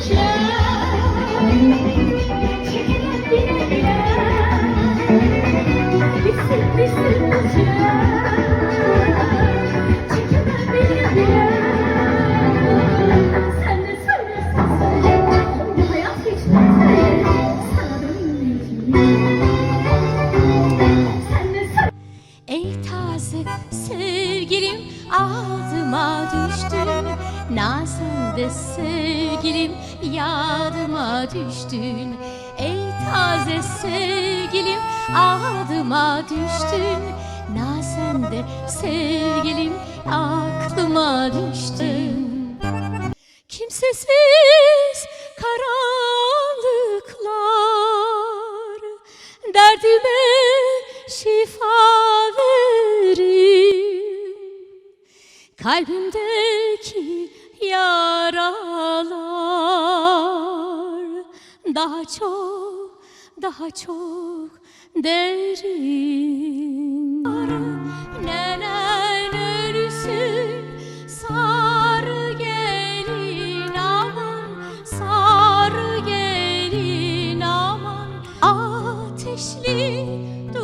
Change. Sevgilim aldıma düştün Nazan de sevgilim yadıma düştün. Ey taze sevgilim aldıma düştün. Nazan de sevgilim aklıma düştün. Kimsesiz karanlıklar Derdime şifa Kalbimdeki yaralar Daha çok, daha çok derin. Nenen ölüsün sarı gelin aman Sarı gelin aman. Ateşli dudakların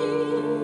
you.